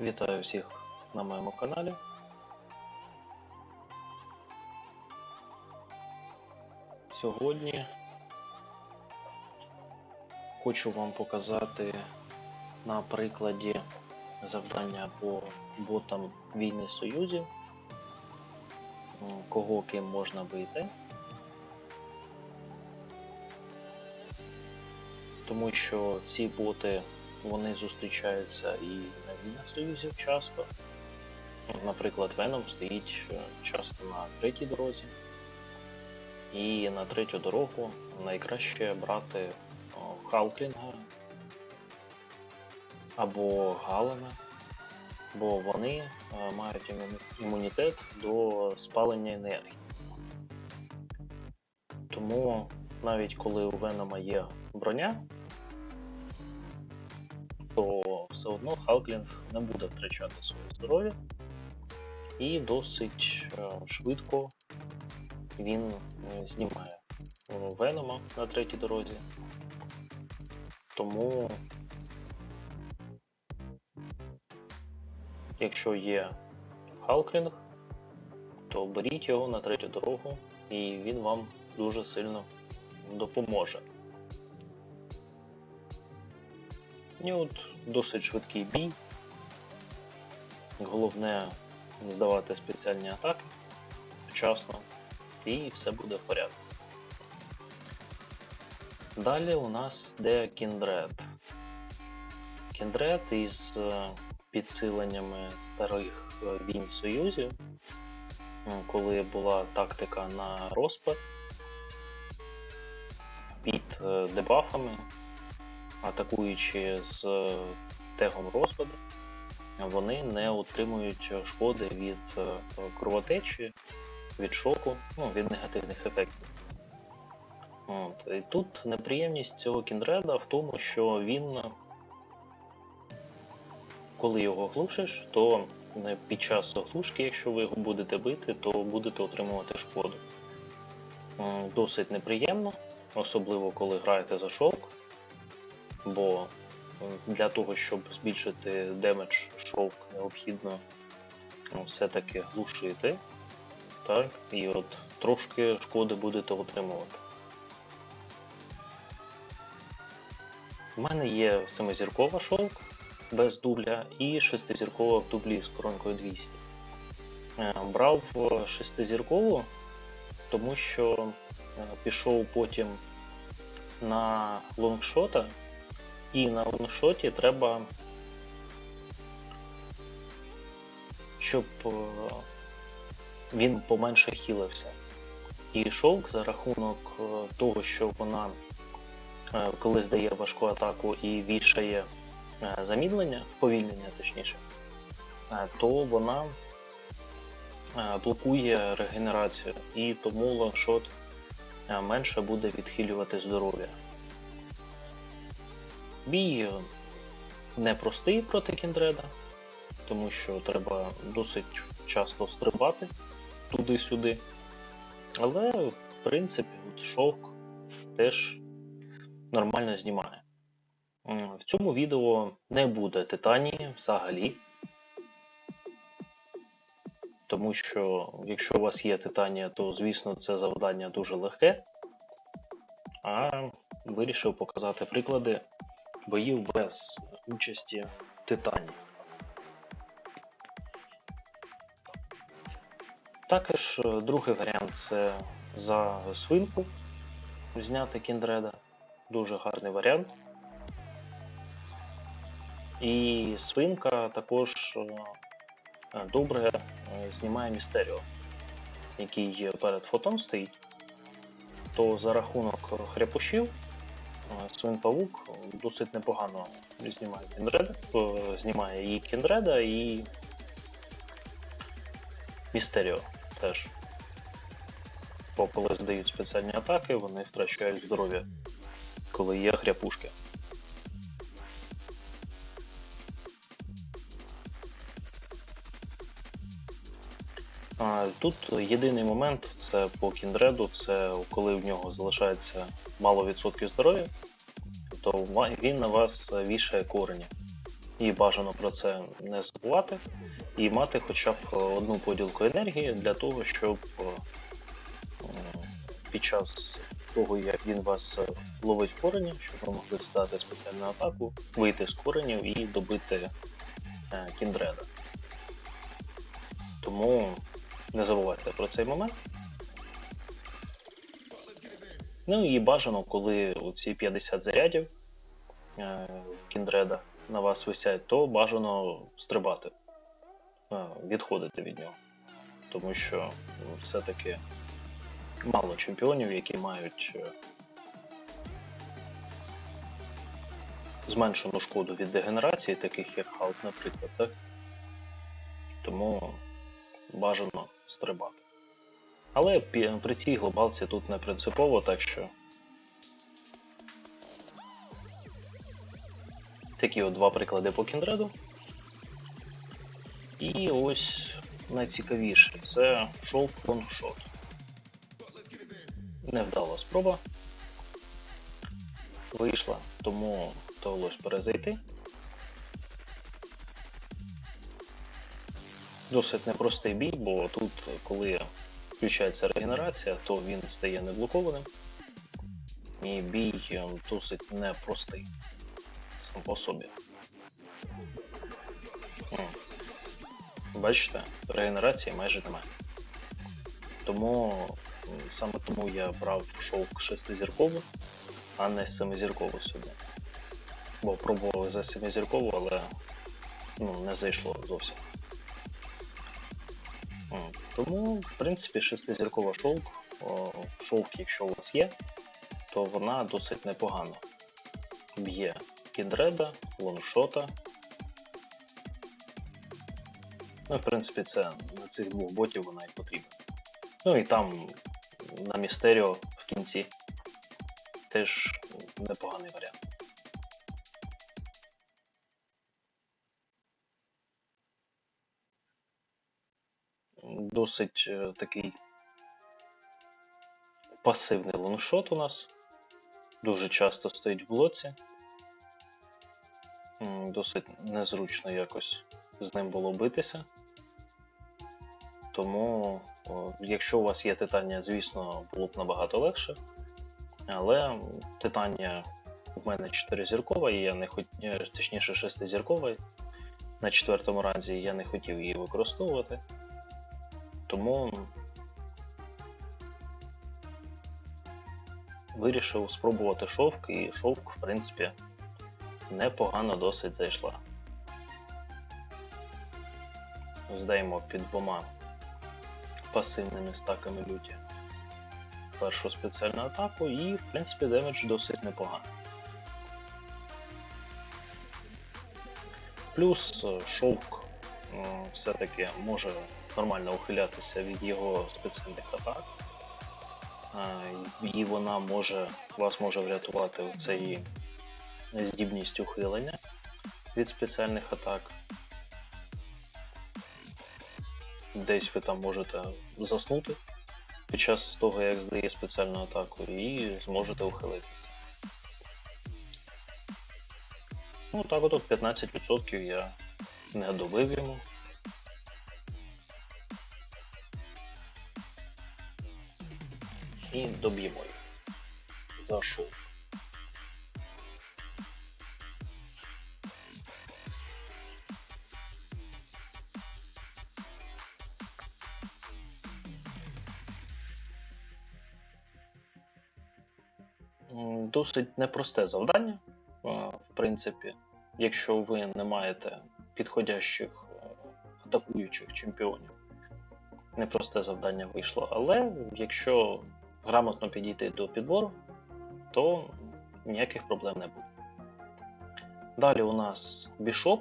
Вітаю всіх на моєму каналі. Сьогодні хочу вам показати на прикладі завдання по ботам війни Союзів, кого ким можна вийти. Тому що ці боти вони зустрічаються і на союзів часто. Наприклад, Веном стоїть часто на третій дорозі. І на третю дорогу найкраще брати о, Халклінга або Галена, бо вони е, мають імунітет до спалення енергії. Тому навіть коли у Венома є броня, то все одно Халклінг не буде втрачати своє здоров'я і досить е, швидко він е, знімає е, Венома на третій дорозі. Тому, якщо є Халклінг, то беріть його на третю дорогу і він вам дуже сильно допоможе. І от досить швидкий бій. Головне не здавати спеціальні атаки вчасно, і все буде в порядку. Далі у нас йде Кіндред. Кіндред із е, підсиленнями старих е, війн Союзів, коли була тактика на розпад під е, дебафами, атакуючи з е, тегом розпаду, вони не отримують шкоди від е, кровотечі, від шоку, ну, від негативних ефектів. От. І тут неприємність цього кіндреда в тому, що він, коли його глушиш, то е, під час оглушки, якщо ви його будете бити, то будете отримувати шкоду. Досить неприємно, особливо коли граєте за шовк, бо е, для того, щоб збільшити демедж шовк, необхідно ну, все-таки глушити. Так, і от трошки шкоди будете отримувати. У мене є семизіркова шовк без дубля і шестизіркова в дублі з коронкою 200. Е, Брав е, шестизіркову, тому що пішов потім на лонгшота, і на лонгшоті треба, щоб е, він поменше хілився. І шовк за рахунок е, того, що вона е, коли здає важку атаку і вішає замідлення, повільнення точніше, то вона блокує регенерацію, і тому лоншот менше буде відхилювати здоров'я. Бій е, непростий проти кіндреда, тому що треба досить часто стрибати туди-сюди. Але, в принципі, от шовк теж нормально знімає. В цьому відео не буде титанії взагалі. Тому що, якщо у вас є титанія, то звісно це завдання дуже легке. А вирішив показати приклади боїв без участі титанії. Також е, другий варіант це за свинку зняти кіндреда. Дуже гарний варіант. І свинка також е, добре е, знімає містеріо, який перед фотом стоїть. То за рахунок хряпушів е, свин-павук досить непогано знімає кіндреда, знімає і кіндреда, і містеріо теж. Бо коли здають спеціальні атаки, вони втрачають здоров'я, коли є хряпушки. Тут єдиний момент це по кіндреду, це коли в нього залишається мало відсотків здоров'я, то він на вас вішає корені. І бажано про це не забувати, і мати хоча б одну поділку енергії для того, щоб е, під час того, як він вас ловить корені, щоб ви могли здати спеціальну атаку, вийти з коренів і добити е, кіндреда. Тому не забувайте про цей момент. Ну і бажано, коли оці 50 зарядів е, кіндреда на вас висять, то бажано стрибати, е, відходити від нього. Тому що все-таки мало чемпіонів, які мають е, зменшену шкоду від дегенерації, таких як Халк, наприклад, так? Тому бажано стрибати. Але при цій глобалці тут не принципово, так що такі от два приклади по кіндреду. І ось найцікавіше це шов лонгшот. Невдала спроба. Вийшла, тому довелось перезайти. Досить непростий бій, бо тут, коли включається регенерація, то він стає неблокованим. І бій е, досить непростий сам по собі. Бачите, регенерації майже немає. Тому саме тому я брав шовк шестизіркову, а не семизіркову сюди. Бо пробував за семизіркову, але ну, не зайшло зовсім. Тому, в принципі, шестизіркова шовк, шовк, якщо у вас є, то вона досить непогано б'є кідреда, лоншота. Ну, в принципі, це на цих двох ботів вона і потрібна. Ну і там на Містеріо в кінці теж непоганий варіант. Досить е, такий пасивний лонгшот у нас. Дуже часто стоїть в блоці. Досить незручно якось з ним було битися. Тому, якщо у вас є титання, звісно, було б набагато легше. Але титання в мене 4 зіркова, і я не хот... е, точніше 6 зіркова. На четвертому ранзі я не хотів її використовувати. Тому вирішив спробувати шовк, і шовк, в принципі, непогано досить зайшла. Здаємо під двома пасивними стаками люті першу спеціальну атаку, і, в принципі, демедж досить непоганий. Плюс шовк все-таки може нормально ухилятися від його спеціальних атак. І вона може, вас може врятувати в цей здібність ухилення від спеціальних атак. Десь ви там можете заснути під час того, як здає спеціальну атаку, і зможете ухилитися. Ну так от 15% я не добив йому. І доб'ємо їх. Зайшов. Досить непросте завдання, в принципі, якщо ви не маєте підходящих е, атакуючих чемпіонів. Непросте завдання вийшло, але якщо грамотно підійти до підбору, то ніяких проблем не буде. Далі у нас бішоп,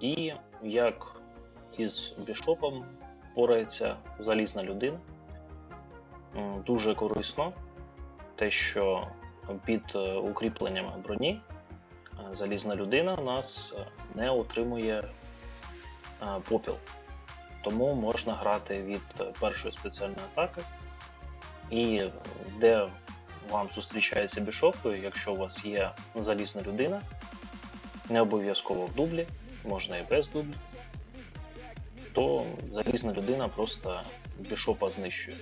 і як із бішопом порається залізна людина. Дуже корисно те, що під е, укріпленнями броні е, залізна людина у нас е, не отримує попіл. Тому можна грати від першої спеціальної атаки. І де вам зустрічається бішоп, якщо у вас є залізна людина, не обов'язково в дублі, можна і без дубль, то залізна людина просто бішопа знищує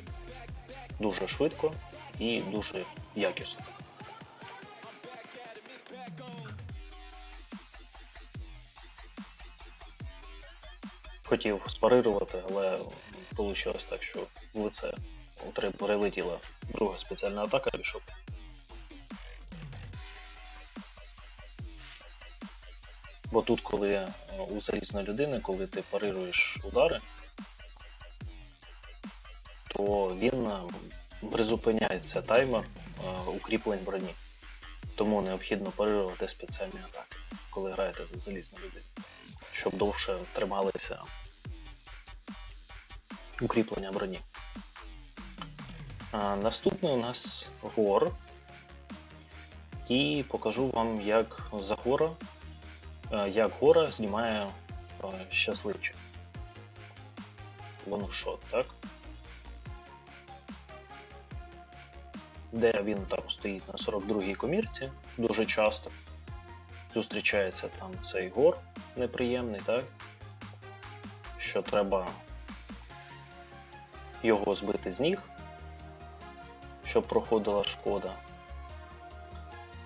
дуже швидко і дуже якісно. Хотів спарирувати, але вийшло так, що лице прилетіла друга спеціальна атака бішоп. Бо тут, коли е, у залізної людини, коли ти парируєш удари, то він е, призупиняється таймер е, укріплень броні. Тому необхідно парирувати спеціальні атаки, коли граєте за залізну людину, щоб довше трималися укріплення броні. Наступний у нас гор. І покажу вам, як за гора, е, як гора знімає е, щасливчик. Лонгшот, так? Де він там стоїть на 42-й комірці дуже часто. Зустрічається там цей гор неприємний, так? Що треба його збити з ніг, щоб проходила шкода.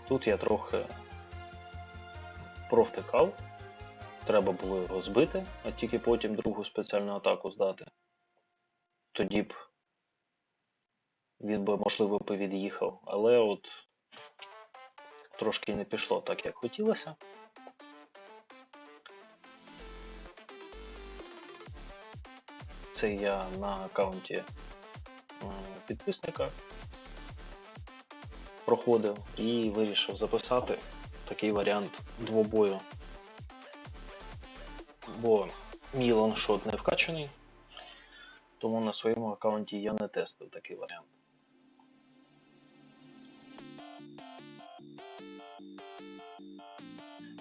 Тут я трохи провтикав. Треба було його збити, а тільки потім другу спеціальну атаку здати. Тоді б він би, можливо, від'їхав, але от трошки не пішло так, як хотілося. Це я на аккаунті підписника проходив і вирішив записати такий варіант двобою. Бо мій лоншот не вкачаний, тому на своєму аккаунті я не тестив такий варіант.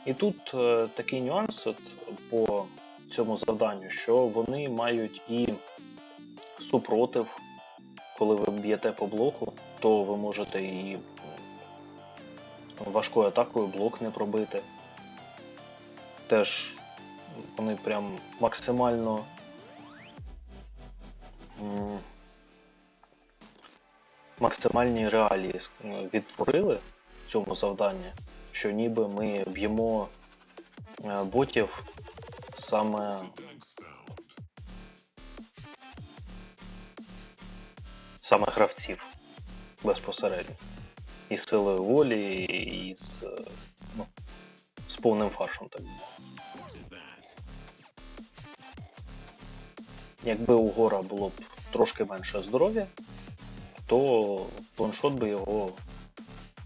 І тут е, такий нюанс от, по цьому завданню, що вони мають і супротив, коли ви б'єте по блоку, то ви можете і важкою атакою блок не пробити. Теж вони прям максимально максимальні реалії відтворили в цьому завданні, що ніби ми б'ємо е, ботів саме саме гравців безпосередньо. І силою волі, і з, ну, з повним фаршем, так би. Якби у Гора було б трошки менше здоров'я, то планшот би його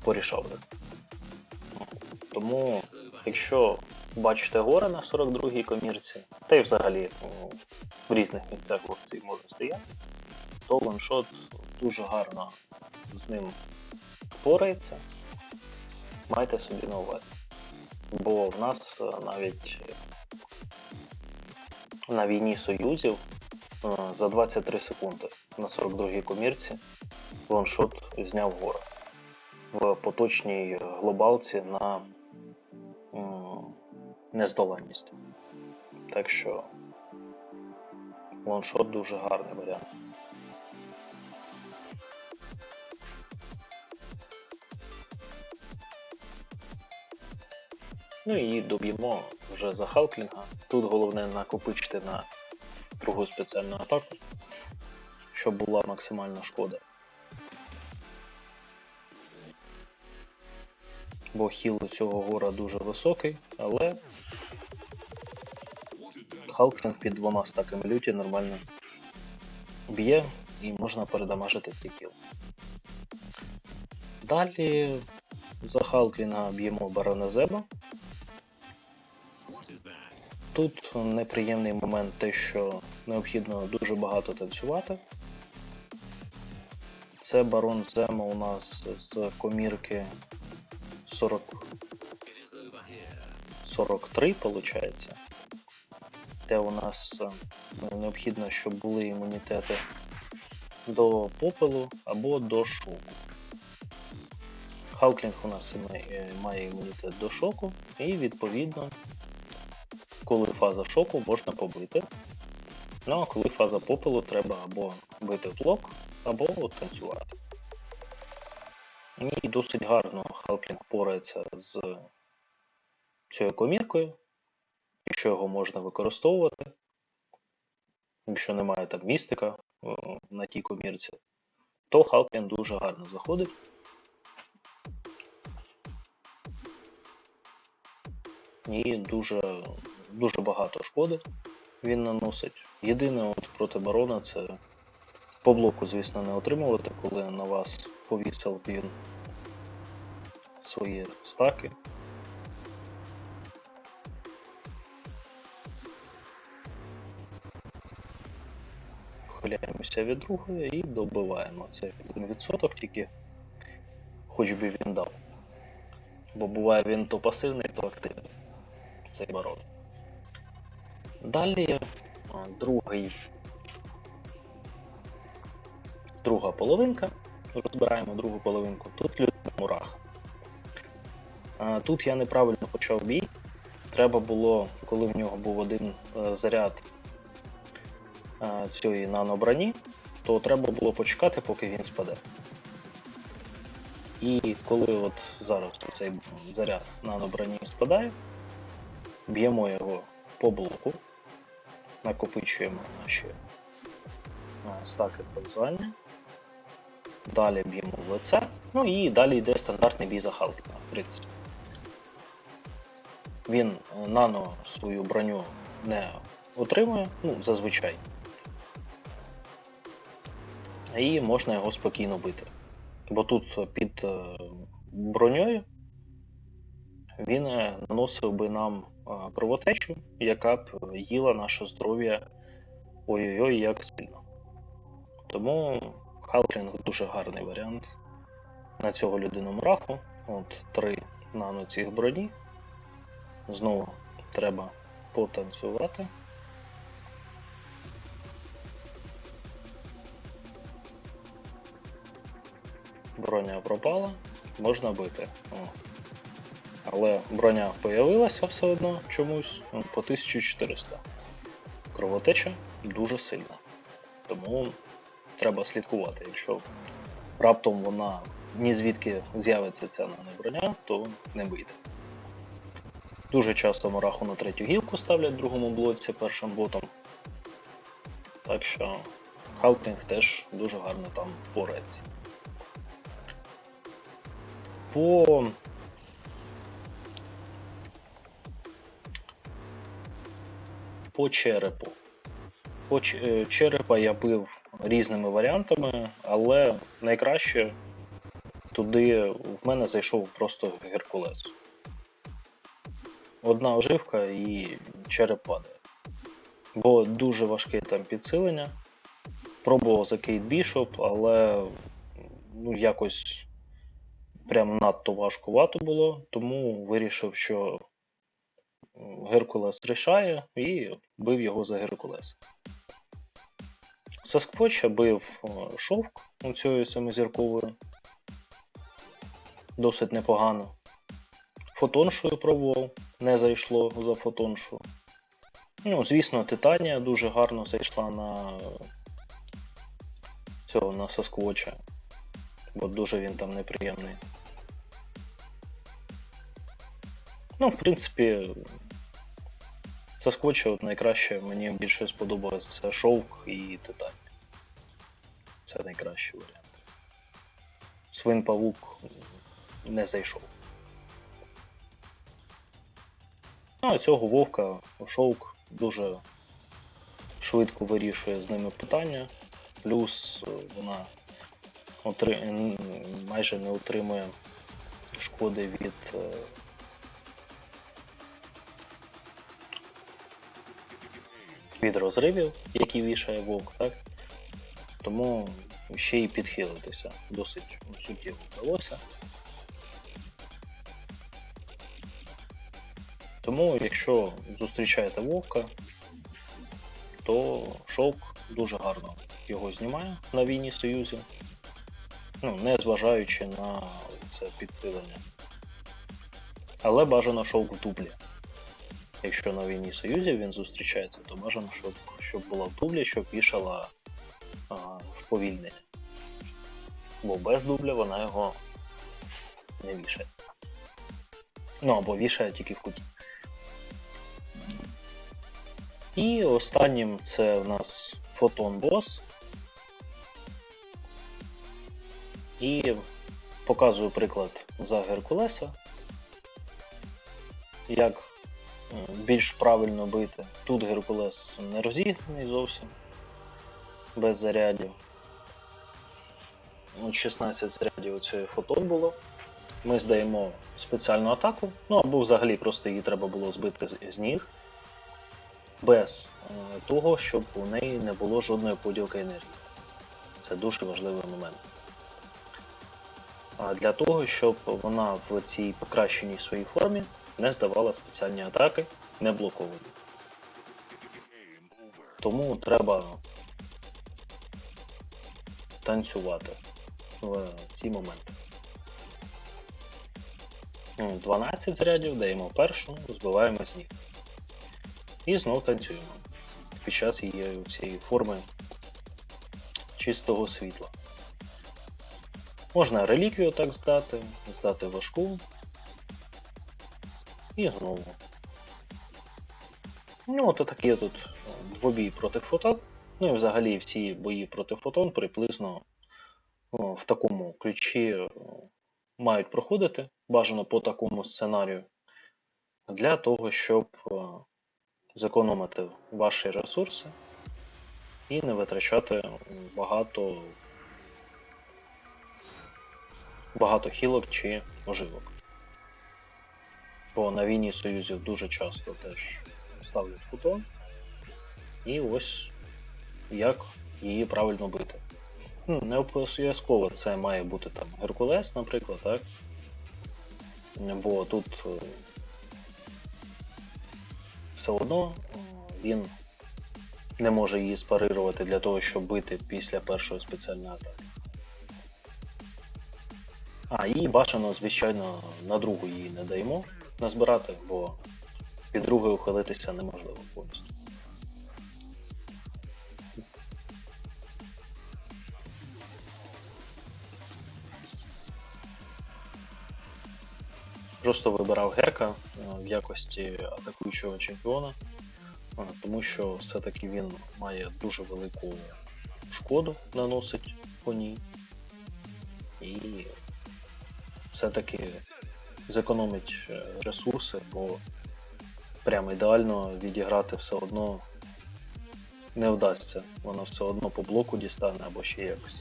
порішав. Тому, якщо бачите гора на 42-й комірці, та й взагалі ну, в різних місцях хлопці може стояти, то ланшот дуже гарно з ним впорається. Майте собі на увазі. Бо в нас е, навіть на війні союзів е, за 23 секунди на 42-й комірці лоншот зняв гора. В поточній глобалці на нездоланність. Так що лоншот дуже гарний варіант. Ну і доб'ємо вже за Халклінга. Тут головне накопичити на другу спеціальну атаку, щоб була максимальна шкода. Бо хіл у цього гора дуже високий, але Халклінг під двома стаками люті нормально б'є і можна передамажити цей хіл. Далі за Халклінга б'ємо Барона Зеба. Тут неприємний момент те, що необхідно дуже багато танцювати. Це барон Зема у нас з комірки 40... 43, виходить. Де у нас е, необхідно, щоб були імунітети до попелу або до шоку. Халклінг у нас має, імунітет до шоку, і відповідно фаза шоку, можна побити. Ну а коли фаза попелу, треба або бити блок, або танцювати. І досить гарно Халклінг порається з цією коміркою, якщо його можна використовувати, якщо немає там містика на тій комірці, то Халклінг дуже гарно заходить. І дуже, дуже багато шкоди він наносить. Єдине от проти барона це по блоку, звісно, не отримувати, коли на вас повісив він свої стаки. Хиляємося від другої і добиваємо. Це 1% тільки, хоч би він дав. Бо буває він то пасивний, то активний. Цей барон. Далі другий. Друга половинка. Розбираємо другу половинку. Тут людина мурах. Тут я неправильно почав бій. Треба було, коли в нього був один е, заряд е, цієї наноброні, то треба було почекати, поки він спаде. І коли от зараз цей заряд наноброні спадає, б'ємо його по блоку, накопичуємо наші стаки пользування, далі б'ємо в лице, ну і далі йде стандартний бій за Халкіна, в принципі. Він е, нано свою броню не отримує, ну, зазвичай. І можна його спокійно бити. Бо тут під е, броньою він е, наносив би нам кровотечу, яка б їла наше здоров'я ой-ой-ой як сильно. Тому Халкінг дуже гарний варіант на цього людину мраху. От три нано цих броні. Знову треба потанцювати. Броня пропала, можна бити. О. Але броня появилася все одно чомусь ну, по 1400. Кровотеча дуже сильна. Тому треба слідкувати. Якщо раптом вона ні звідки з'явиться ця броня, то не вийде. Дуже часто Мураху на третю гілку ставлять в другому блоці першим ботом. Так що Халкінг теж дуже гарно там порається. По по черепу. По е, черепа я бив різними варіантами, але найкраще туди в мене зайшов просто Геркулес. Одна оживка і череп падає. Бо дуже важке там підсилення. Пробував за Кейт Бішоп, але ну, якось прям надто важкувато було, тому вирішив, що Геркулес рішає і бив його за Геркулес. Сасквотча бив шовк у цією семизірковою. Досить непогано. Фотоншою пробував, не зайшло за фотоншу. Ну, звісно, Титанія дуже гарно зайшла на цього на Сасквотча. Бо дуже він там неприємний. Ну, в принципі, Сасквотча от найкраще мені більше сподобалось це шовк і титан. Це найкращий варіант. Свин павук не зайшов. Ну, а цього вовка шовк дуже швидко вирішує з ними питання, плюс е, вона отри... майже не отримує шкоди від від розривів, які вішає вовк, так? Тому ще й підхилитися досить суттєво вдалося. Тому, якщо зустрічаєте вовка, то шовк дуже гарно його знімає на війні Союзі, ну, не зважаючи на це підсилення. Але бажано шовк в дублі. Якщо на війні Союзів він зустрічається, то бажано, щоб, щоб була в дублі, що пішала а, вповільнення. Бо без дубля вона його не вішає. Ну або вішає тільки в куті. І останнім це в нас Boss. І показую приклад за Геркулеса. Як більш правильно бити. Тут Геркулес не розігнаний зовсім, без зарядів. От 16 зарядів у цієї фотон було. Ми здаємо спеціальну атаку, ну або взагалі просто її треба було збити з- з ніг, без е, того, щоб у неї не було жодної поділки енергії. Це дуже важливий момент. А для того, щоб вона в цій покращеній своїй формі не здавала спеціальні атаки, не блоковані. Тому треба танцювати в ці моменти. Ну, 12 зарядів даємо першу, збиваємо з ніг. І знов танцюємо під час її цієї форми чистого світла. Можна реліквію так здати, здати важку. І знову. Ну, от такі тут двобій проти фотон. Ну і взагалі всі бої проти фотон приблизно о, в такому ключі о, мають проходити, бажано по такому сценарію, для того, щоб зекономити ваші ресурси і не витрачати багато, багато хілок чи оживок. Бо на війні союзів дуже часто теж ставлять фотон. І ось як її правильно бити. Ну, не обов'язково це має бути там Геркулес, наприклад, так? Бо тут е, все одно він не може її спарирувати для того, щоб бити після першої спеціальної атаки. А, і бажано, звичайно, на другу її не даємо назбирати, бо від другої ухилитися неможливо повністю. Просто вибирав Герка е, в якості атакуючого чемпіона, е, тому що все-таки він має дуже велику шкоду наносить по ній. І все-таки зекономить е, ресурси, бо прямо ідеально відіграти все одно не вдасться. Вона все одно по блоку дістане або ще якось.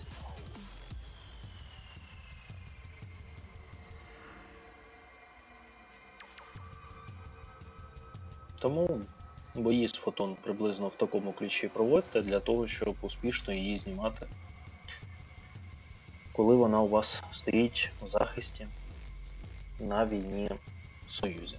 Тому бої з фотон приблизно в такому ключі проводьте для того, щоб успішно її знімати, коли вона у вас стоїть у захисті на війні в Союзі.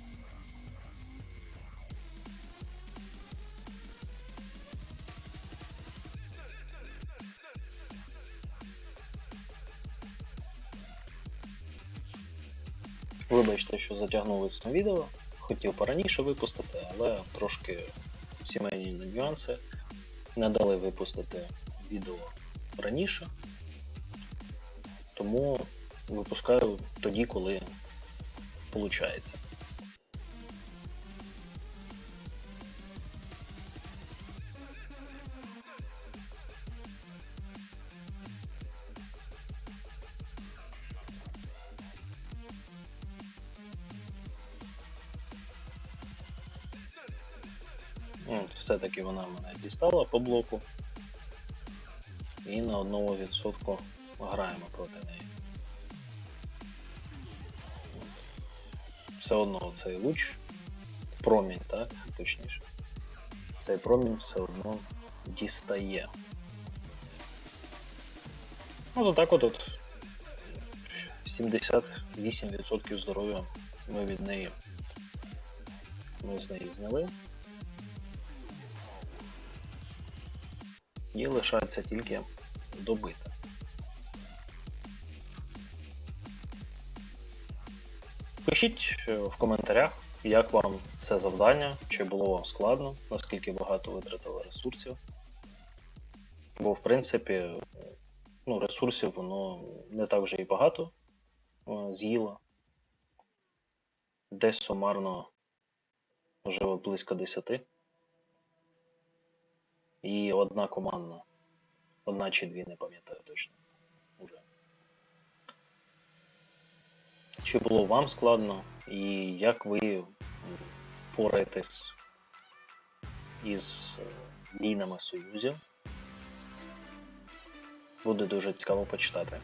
Вибачте, що затягнули з цим відео. Хотів пораніше випустити, але трошки сімейні нюанси не дали випустити відео раніше. Тому випускаю тоді, коли виходить. Ну, Все-таки вона мене дістала по блоку. І на одному відсотку граємо проти неї. Все одно цей луч, промінь, так, точніше. Цей промінь все одно дістає. Ну, то так от, от 78% здоров'я ми від неї ми з неї зняли. І лишається тільки добити. Пишіть е, в коментарях, як вам це завдання, чи було вам складно, наскільки багато витратили ресурсів. Бо, в принципі, ну, ресурсів воно не так вже і багато е, з'їло. Десь сумарно вже близько 10. І одна командна. Одна чи дві, не пам'ятаю точно. Чи було вам складно, і як ви пораєтесь із е, війнами союзів? Буде дуже цікаво почитати.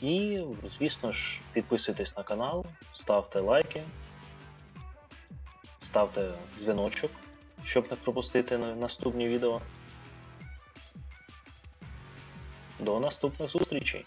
І, звісно ж, підписуйтесь на канал, ставте лайки, ставте дзвіночок, щоб не пропустити наступні відео. До наступних зустрічей!